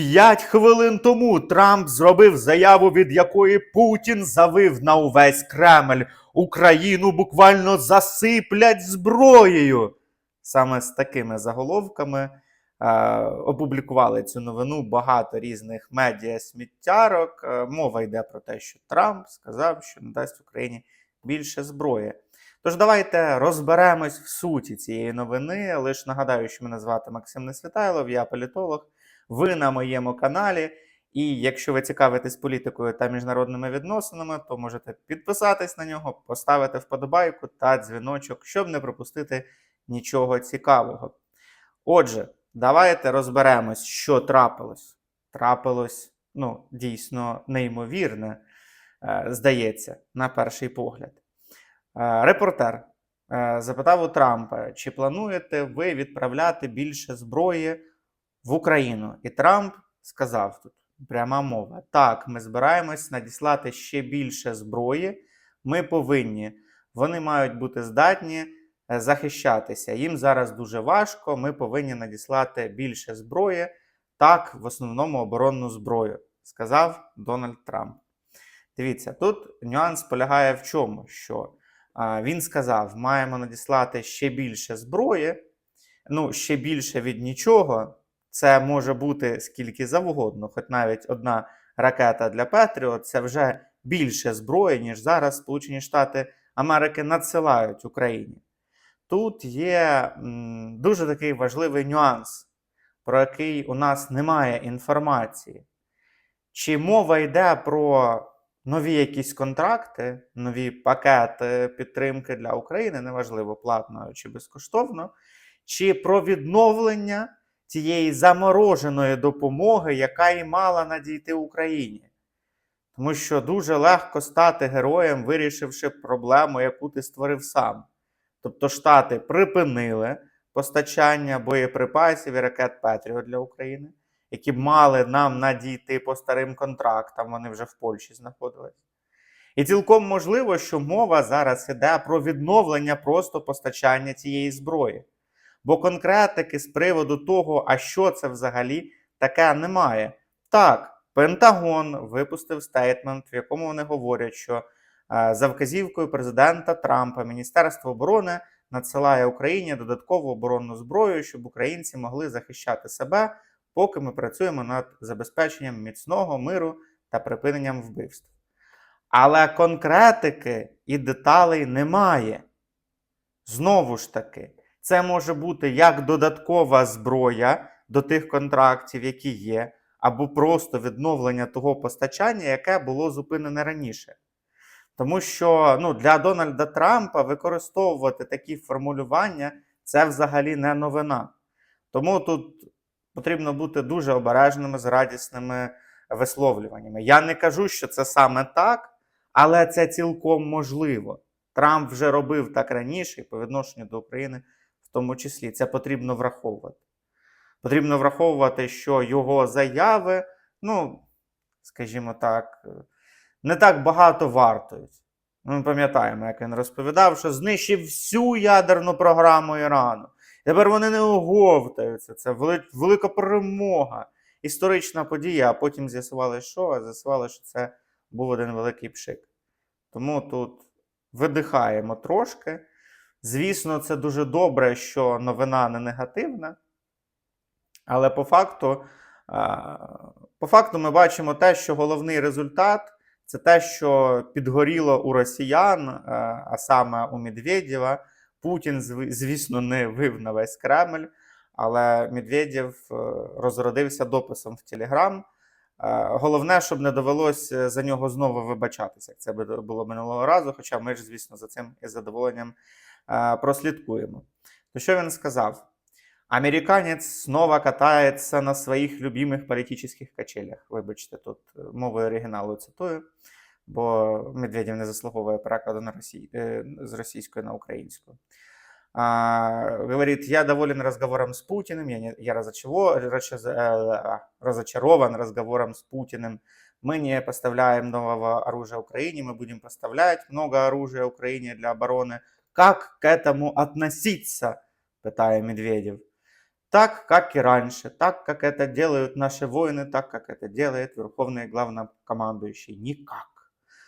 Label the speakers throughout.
Speaker 1: П'ять хвилин тому Трамп зробив заяву, від якої Путін завив на увесь Кремль. Україну буквально засиплять зброєю. Саме з такими заголовками е, опублікували цю новину багато різних медіа сміттярок. Е, мова йде про те, що Трамп сказав, що надасть Україні більше зброї. Тож давайте розберемось в суті цієї новини. Лише нагадаю, що мене звати Максим Несвітайлов, я політолог. Ви на моєму каналі. І якщо ви цікавитесь політикою та міжнародними відносинами, то можете підписатись на нього, поставити вподобайку та дзвіночок, щоб не пропустити нічого цікавого. Отже, давайте розберемось, що трапилось. Трапилось, ну, дійсно неймовірне, е, здається, на перший погляд. Е, Репортер е, запитав у Трампа, чи плануєте ви відправляти більше зброї в Україну? І Трамп сказав тут пряма мова: так, ми збираємось надіслати ще більше зброї. Ми повинні, вони мають бути здатні е, захищатися. Їм зараз дуже важко. Ми повинні надіслати більше зброї, так, в основному оборонну зброю, сказав Дональд Трамп. Дивіться, тут нюанс полягає в чому? Що а, він сказав, маємо надіслати ще більше зброї, ну, ще більше від нічого. Це може бути скільки завгодно, хоч навіть одна ракета для Петріот це вже більше зброї, ніж зараз Сполучені Штати Америки надсилають Україні. Тут є дуже такий важливий нюанс, про який у нас немає інформації. Чи мова йде про нові якісь контракти, нові пакети підтримки для України, неважливо, платно чи безкоштовно, чи про відновлення тієї замороженої допомоги, яка і мала надійти Україні. Тому що дуже легко стати героєм, вирішивши проблему, яку ти створив сам. Тобто Штати припинили постачання боєприпасів і ракет Петріот для України, які б мали нам надійти по старим контрактам, вони вже в Польщі знаходились. І цілком можливо, що мова зараз іде про відновлення просто постачання цієї зброї. Бо конкретики з приводу того, а що це взагалі таке немає. Так, Пентагон випустив стейтмент, в якому вони говорять, що е, за вказівкою президента Трампа Міністерство оборони надсилає Україні додаткову оборонну зброю, щоб українці могли захищати себе, поки ми працюємо над забезпеченням міцного миру та припиненням вбивств. Але конкретики і деталей немає. Знову ж таки, це може бути як додаткова зброя до тих контрактів, які є, або просто відновлення того постачання, яке було зупинене раніше. Тому що ну, для Дональда Трампа використовувати такі формулювання це взагалі не новина. Тому тут потрібно бути дуже обережними з радісними висловлюваннями. Я не кажу, що це саме так, але це цілком можливо. Трамп вже робив так раніше і по відношенню до України в тому числі. Це потрібно враховувати. Потрібно враховувати, що його заяви, ну, скажімо так, не так багато вартують. Ми пам'ятаємо, як він розповідав, що знищив всю ядерну програму Ірану. Тепер вони не оговтаються. Це велика перемога, історична подія. А потім з'ясували, що? А з'ясували, що це був один великий пшик. Тому тут видихаємо трошки. Звісно, це дуже добре, що новина не негативна. Але по факту, по факту ми бачимо те, що головний результат це те, що підгоріло у росіян, а, саме у Медведєва. Путін, звісно, не вив на весь Кремль, але Медведєв е, розродився дописом в Телеграм. Е, Головне, щоб не довелося за нього знову вибачатися, як це було минулого разу. Хоча ми ж, звісно, за цим із задоволенням е, прослідкуємо. То що він сказав? Американець снова катається на своїх любимих політичних качелях. Вибачте, тут е, мовою оригіналу цитую, бо Медведєв не заслуговує перекладу на Росії, е, з російської на українську. А, говорит, я доволен разговором с Путиным, я, не, я разочаро- рача- э, разочарован разговором с Путиным. Мы не поставляем нового оружия Украине, мы будем поставлять много оружия Украине для обороны. Как к этому относиться? Питає Медведев. так, как и раньше, так, как это делают наши воины, так, как это делает Верховный Главнокомандующий. Никак.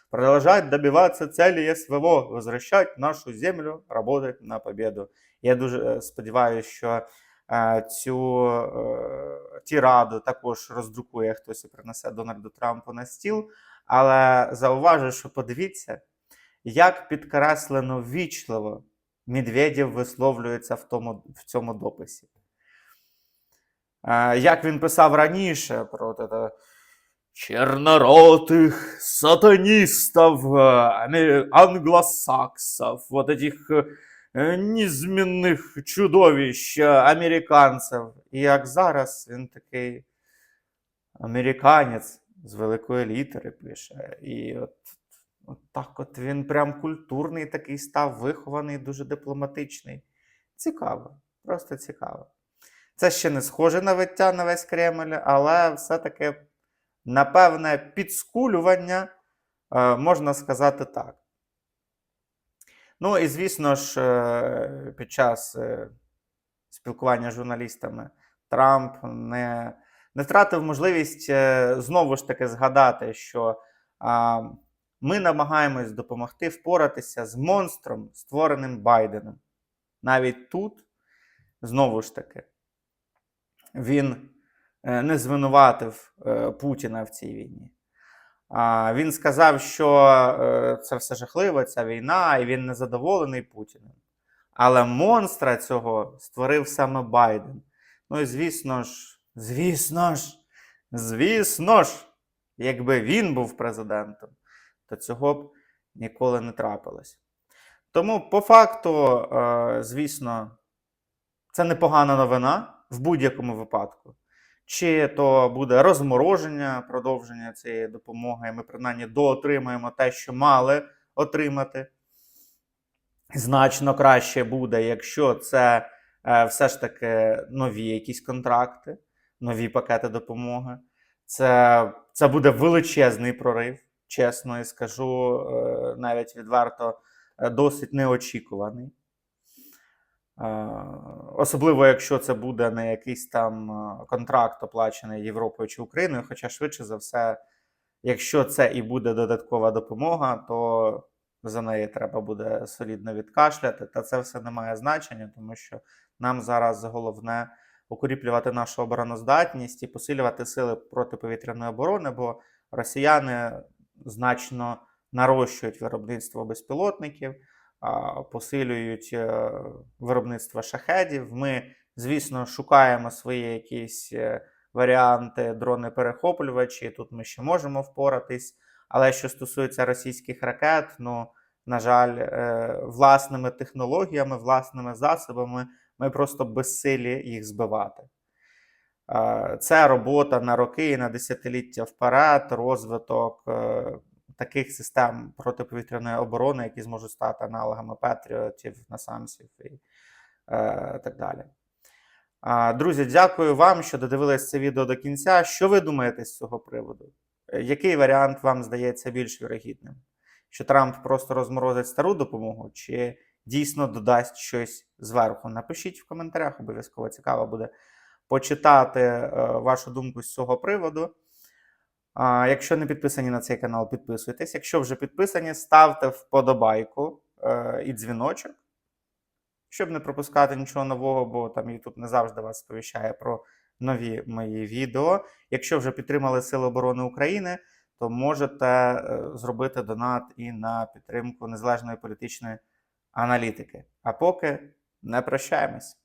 Speaker 1: Продолжать добиваться цели СВО, возвращать нашу землю, работать на победу. Я дуже е, сподіваюся, що е, цю е, тіраду також роздрукує хтось і принесе Дональду Трампу на стіл. Але зауважу, що подивіться, як підкреслено ввічливо Медведєв висловлюється в, тому, в цьому дописі. Е, Як він писав раніше про от это черноротых сатанистов, э, аме- англосаксов, вот этих э, э, низменних чудовищ э, американців. І як зараз він такий американець з великої літери пише. І от, от так от він прям культурний такий став, вихований, дуже дипломатичний. Цікаво, просто цікаво. Це ще не схоже на виття на весь Кремль, але все-таки, напевне, підскулювання, е, можна сказати так. Ну і звісно ж, е, під час е, спілкування з журналістами Трамп не, не втратив можливість знову ж таки згадати, що ми намагаємось допомогти впоратися з монстром, створеним Байденом. Навіть тут, знову ж таки, він е, не звинуватив е, Путіна в цій війні. Він сказав, що е, це все жахливо, ця війна, і він незадоволений Путіним. Але монстра цього створив саме Байден. Ну і звісно ж, звісно ж, звісно ж, якби він був президентом, то цього б ніколи не трапилось. Тому, по факту, е, звісно, це непогана новина в будь-якому випадку. Чи то буде розмороження, продовження цієї допомоги, ми принаймні доотримаємо те, що мали отримати. Значно краще буде, якщо це е, все ж таки нові якісь контракти, нові пакети допомоги. Це, це буде величезний прорив, чесно і скажу, е, навіть відверто, е, досить неочікуваний. Е, Особливо, якщо це буде не якийсь там контракт, оплачений Європою чи Україною. Хоча, швидше за все, якщо це і буде додаткова допомога, то за неї треба буде солідно відкашляти. Та це все не має значення, тому що нам зараз головне укріплювати нашу обороноздатність і посилювати сили протиповітряної оборони, бо росіяни значно нарощують виробництво безпілотників посилюють е, виробництво шахедів. Ми, звісно, шукаємо свої якісь е, варіанти дрони-перехоплювачі. Тут ми ще можемо впоратись. Але що стосується російських ракет, ну, на жаль, е, власними технологіями, власними засобами ми просто безсилі їх збивати. Це робота на роки і на десятиліття вперед, розвиток е, таких систем протиповітряної оборони, які зможуть стати аналогами Петріотів, Насамсів і е, так далі. Друзі, дякую вам, що додивились це відео до кінця. Що ви думаєте з цього приводу? Який варіант вам здається більш вірогідним? Що Трамп просто розморозить стару допомогу, чи дійсно додасть щось зверху? Напишіть в коментарях, обов'язково цікаво буде почитати е, вашу думку з цього приводу. Якщо не підписані на цей канал, підписуйтесь. Якщо вже підписані, ставте вподобайку е, і дзвіночок, щоб не пропускати нічого нового, бо там YouTube не завжди вас сповіщає про нові мої відео. Якщо вже підтримали Сили оборони України, то можете е, зробити донат і на підтримку незалежної політичної аналітики. А поки не прощаємось.